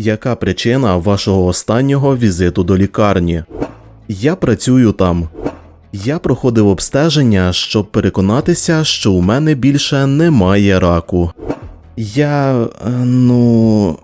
Яка причина вашого останнього візиту до лікарні? Я працюю там. Я проходив обстеження, щоб переконатися, що у мене більше немає раку. Я. е, ну.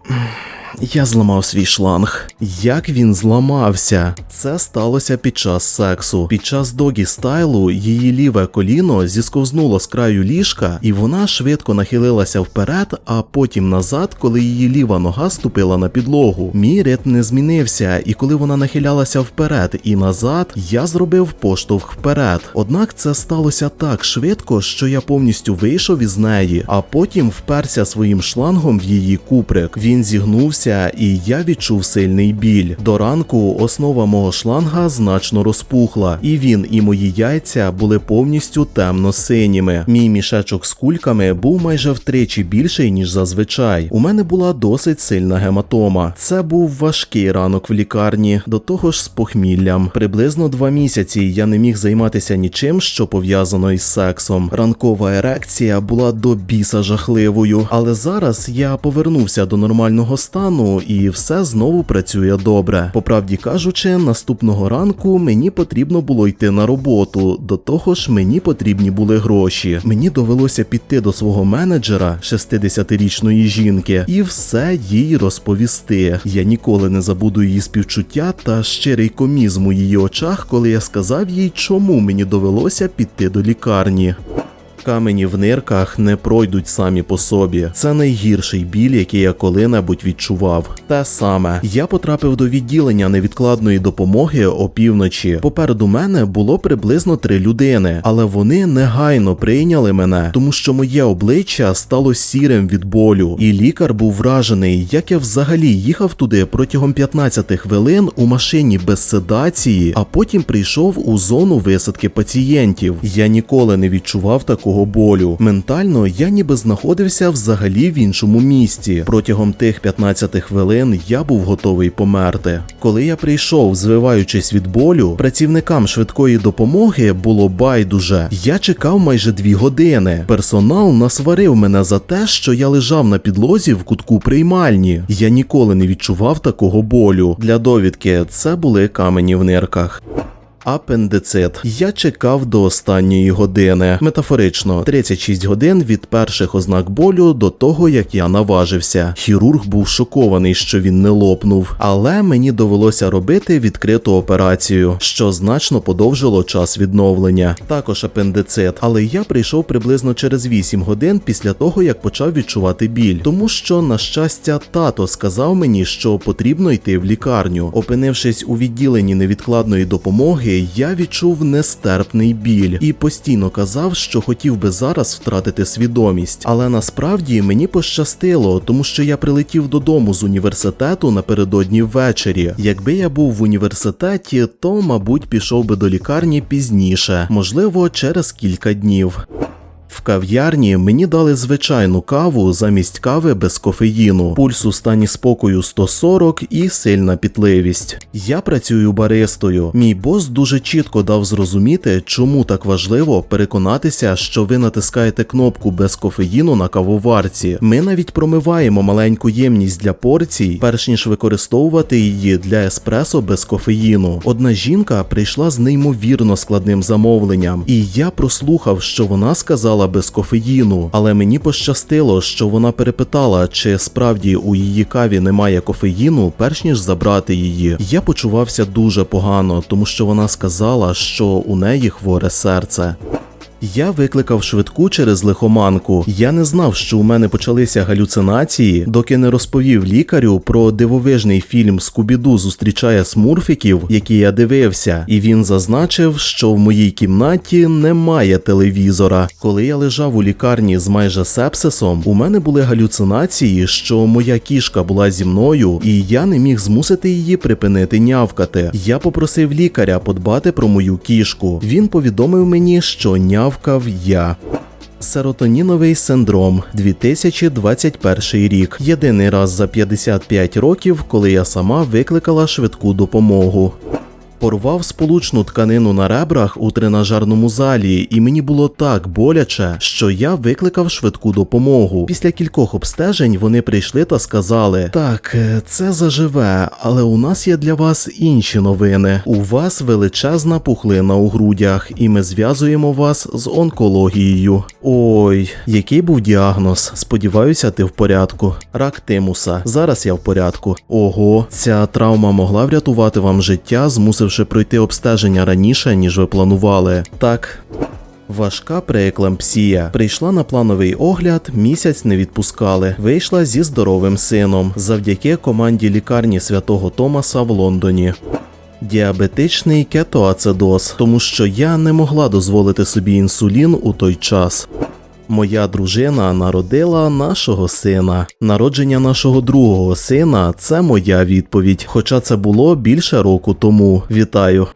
Я зламав свій шланг. Як він зламався? Це сталося під час сексу. Під час догі стайлу її ліве коліно зісковзнуло з краю ліжка, і вона швидко нахилилася вперед, а потім назад, коли її ліва нога ступила на підлогу. Мій ритм не змінився, і коли вона нахилялася вперед і назад, я зробив поштовх вперед. Однак це сталося так швидко, що я повністю вийшов із неї, а потім вперся своїм шлангом в її куприк. Він зігнувся, і я відчув сильний біль. До ранку основа мого шланга значно розпухла, і він і мої яйця були повністю темно-синіми. Мій мішечок з кульками був майже втричі більший, ніж зазвичай. У мене була досить сильна гематома. Це був важкий ранок в лікарні, до того ж з похміллям. Приблизно два місяці я не міг займатися нічим, що пов'язано із сексом. Ранкова ерекція була до біса жахливою, але зараз я повернувся до нормального стану і все знову працює добре. По правді кажучи, наступного ранку мені потрібно було йти на роботу. До того ж, мені потрібні були гроші. Мені довелося піти до свого менеджера, 60-річної жінки, і все їй розповісти. Я ніколи не забуду її співчуття та щирий комізм у її очах, коли я сказав їй, чому мені довелося піти до лікарні. Камені в нирках не пройдуть самі по собі. Це найгірший біль, який я коли-небудь відчував. Те саме, я потрапив до відділення невідкладної допомоги опівночі. Попереду мене було приблизно три людини, але вони негайно прийняли мене, тому що моє обличчя стало сірим від болю, і лікар був вражений, як я взагалі їхав туди протягом 15 хвилин у машині без седації, а потім прийшов у зону висадки пацієнтів. Я ніколи не відчував такого болю. Ментально я ніби знаходився взагалі в іншому місті. Протягом тих 15 хвилин я був готовий померти. Коли я прийшов, звиваючись від болю, працівникам швидкої допомоги було байдуже. Я чекав майже дві години. Персонал насварив мене за те, що я лежав на підлозі в кутку приймальні. Я ніколи не відчував такого болю. Для довідки це були камені в нирках. Апендицит. Я чекав до останньої години. Метафорично, 36 годин від перших ознак болю до того, як я наважився. Хірург був шокований, що він не лопнув, але мені довелося робити відкриту операцію, що значно подовжило час відновлення. Також апендицит, але я прийшов приблизно через 8 годин після того, як почав відчувати біль, тому що, на щастя, тато сказав мені, що потрібно йти в лікарню. Опинившись у відділенні невідкладної допомоги я відчув нестерпний біль і постійно казав, що хотів би зараз втратити свідомість. Але насправді мені пощастило, тому що я прилетів додому з університету напередодні ввечері. Якби я був в університеті, то мабуть пішов би до лікарні пізніше, можливо, через кілька днів. В кав'ярні мені дали звичайну каву замість кави без кофеїну, пульс у стані спокою 140 і сильна пітливість. Я працюю баристою. Мій бос дуже чітко дав зрозуміти, чому так важливо переконатися, що ви натискаєте кнопку без кофеїну на кавоварці. Ми навіть промиваємо маленьку ємність для порцій, перш ніж використовувати її для еспресо без кофеїну. Одна жінка прийшла з неймовірно складним замовленням, і я прослухав, що вона сказала без кофеїну, але мені пощастило, що вона перепитала, чи справді у її каві немає кофеїну, перш ніж забрати її. Я почувався дуже погано, тому що вона сказала, що у неї хворе серце. Я викликав швидку через лихоманку. Я не знав, що у мене почалися галюцинації, доки не розповів лікарю про дивовижний фільм Скубіду зустрічає смурфіків, який я дивився, і він зазначив, що в моїй кімнаті немає телевізора. Коли я лежав у лікарні з майже сепсисом, у мене були галюцинації, що моя кішка була зі мною, і я не міг змусити її припинити нявкати. Я попросив лікаря подбати про мою кішку. Він повідомив мені, що нявкав я. Серотоніновий синдром 2021 рік. Єдиний раз за 55 років, коли я сама викликала швидку допомогу. Порвав сполучну тканину на ребрах у тренажерному залі, і мені було так боляче, що я викликав швидку допомогу. Після кількох обстежень вони прийшли та сказали: Так, е, це заживе, але у нас є для вас інші новини. У вас величезна пухлина у грудях, і ми зв'язуємо вас з онкологією. Ой, який був діагноз? Сподіваюся, ти в порядку. Рак тимуса. Зараз я в порядку. Ого, ця травма могла врятувати вам життя, змусивши пройти обстеження раніше, ніж ви планували. Так. Важка прееклампсія. Прийшла на плановий огляд, місяць не відпускали. Вийшла зі здоровим сином завдяки команді лікарні святого Томаса в Лондоні. Діабетичний кетоацидоз, тому що я не могла дозволити собі інсулін у той час. Моя дружина народила нашого сина. Народження нашого другого сина це моя відповідь. Хоча це було більше року тому. Вітаю.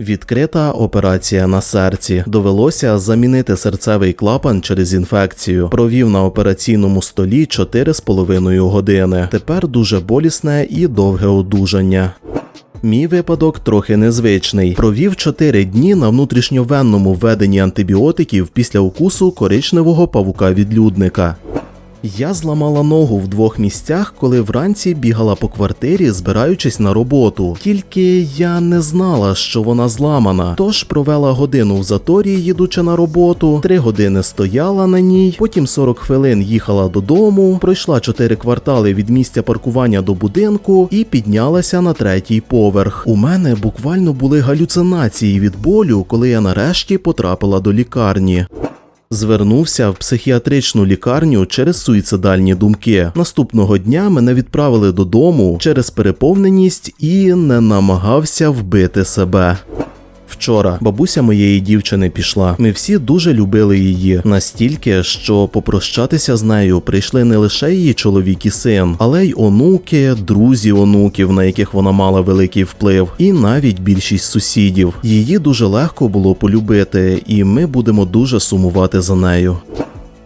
Відкрита операція на серці. Довелося замінити серцевий клапан через інфекцію. Провів на операційному столі 4,5 години. Тепер дуже болісне і довге одужання. Мій випадок трохи незвичний. Провів 4 дні на внутрішньовенному введенні антибіотиків після укусу коричневого павука-відлюдника. Я зламала ногу в двох місцях, коли вранці бігала по квартирі, збираючись на роботу. Тільки я не знала, що вона зламана. Тож провела годину в заторі, їдучи на роботу, три години стояла на ній, потім 40 хвилин їхала додому, пройшла 4 квартали від місця паркування до будинку і піднялася на третій поверх. У мене буквально були галюцинації від болю, коли я нарешті потрапила до лікарні. Звернувся в психіатричну лікарню через суїцидальні думки. Наступного дня мене відправили додому через переповненість і не намагався вбити себе. Вчора бабуся моєї дівчини пішла. Ми всі дуже любили її настільки, що попрощатися з нею прийшли не лише її чоловік і син, але й онуки, друзі онуків, на яких вона мала великий вплив, і навіть більшість сусідів. Її дуже легко було полюбити, і ми будемо дуже сумувати за нею.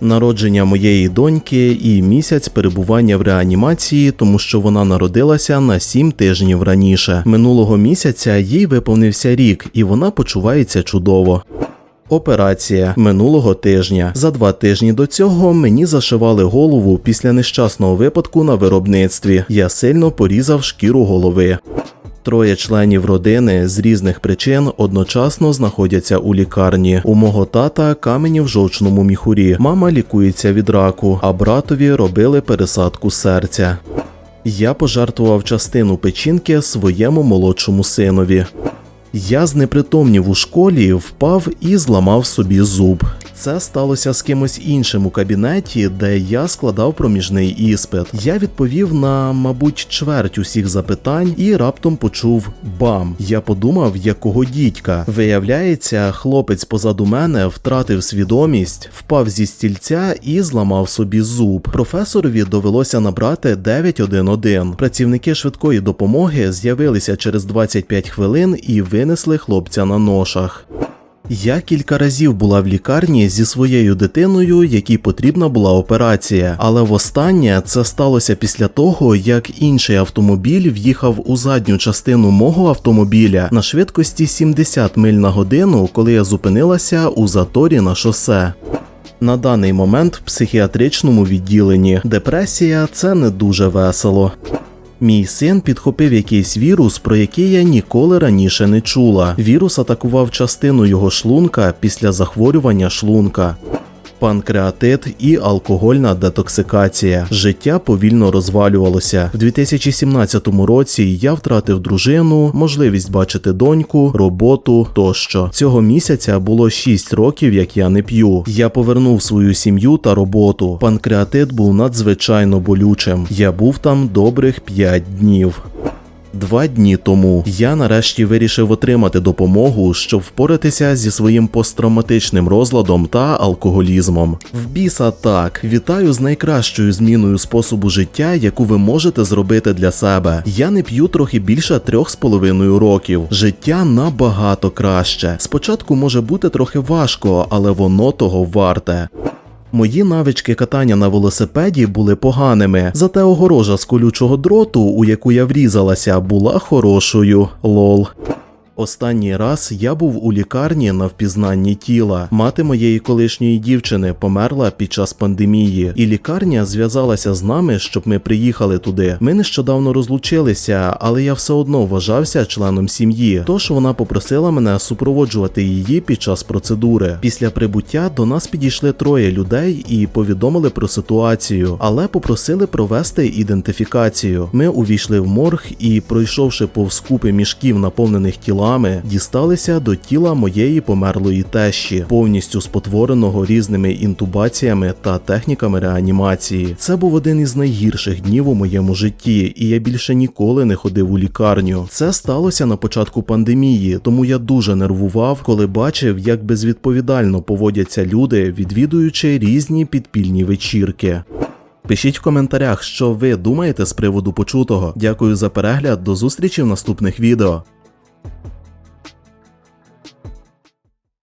Народження моєї доньки і місяць перебування в реанімації, тому що вона народилася на 7 тижнів раніше. Минулого місяця їй виповнився рік, і вона почувається чудово. Операція минулого тижня. За два тижні до цього мені зашивали голову після нещасного випадку на виробництві. Я сильно порізав шкіру голови. Троє членів родини з різних причин одночасно знаходяться у лікарні. У мого тата камені в жовчному міхурі. Мама лікується від раку, а братові робили пересадку серця. Я пожертвував частину печінки своєму молодшому синові. Я знепритомнів у школі, впав і зламав собі зуб. Це сталося з кимось іншим у кабінеті, де я складав проміжний іспит. Я відповів на, мабуть, чверть усіх запитань і раптом почув бам. Я подумав, якого дідька. Виявляється, хлопець позаду мене втратив свідомість, впав зі стільця і зламав собі зуб. Професорові довелося набрати 911. Працівники швидкої допомоги з'явилися через 25 хвилин і винесли хлопця на ношах. Я кілька разів була в лікарні зі своєю дитиною, якій потрібна була операція, але востаннє це сталося після того, як інший автомобіль в'їхав у задню частину мого автомобіля на швидкості 70 миль на годину, коли я зупинилася у заторі на шосе. На даний момент в психіатричному відділенні депресія це не дуже весело. Мій син підхопив якийсь вірус, про який я ніколи раніше не чула. Вірус атакував частину його шлунка після захворювання шлунка. Панкреатит і алкогольна детоксикація. Життя повільно розвалювалося. В 2017 році я втратив дружину, можливість бачити доньку, роботу тощо. Цього місяця було 6 років, як я не п'ю. Я повернув свою сім'ю та роботу. Панкреатит був надзвичайно болючим. Я був там добрих 5 днів. Два дні тому я нарешті вирішив отримати допомогу, щоб впоратися зі своїм посттравматичним розладом та алкоголізмом. В біса так, вітаю з найкращою зміною способу життя, яку ви можете зробити для себе. Я не п'ю трохи більше трьох з половиною років. Життя набагато краще. Спочатку може бути трохи важко, але воно того варте. Мої навички катання на велосипеді були поганими, зате огорожа з колючого дроту, у яку я врізалася, була хорошою. Лол. Останній раз я був у лікарні на впізнанні тіла. Мати моєї колишньої дівчини померла під час пандемії, і лікарня зв'язалася з нами, щоб ми приїхали туди. Ми нещодавно розлучилися, але я все одно вважався членом сім'ї. Тож вона попросила мене супроводжувати її під час процедури. Після прибуття до нас підійшли троє людей і повідомили про ситуацію, але попросили провести ідентифікацію. Ми увійшли в морг і, пройшовши повз купи мішків, наповнених тілами, дісталися до тіла моєї померлої тещі, повністю спотвореного різними інтубаціями та техніками реанімації. Це був один із найгірших днів у моєму житті, і я більше ніколи не ходив у лікарню. Це сталося на початку пандемії, тому я дуже нервував, коли бачив, як безвідповідально поводяться люди, відвідуючи різні підпільні вечірки. Пишіть в коментарях, що ви думаєте з приводу почутого. Дякую за перегляд, до зустрічі в наступних відео.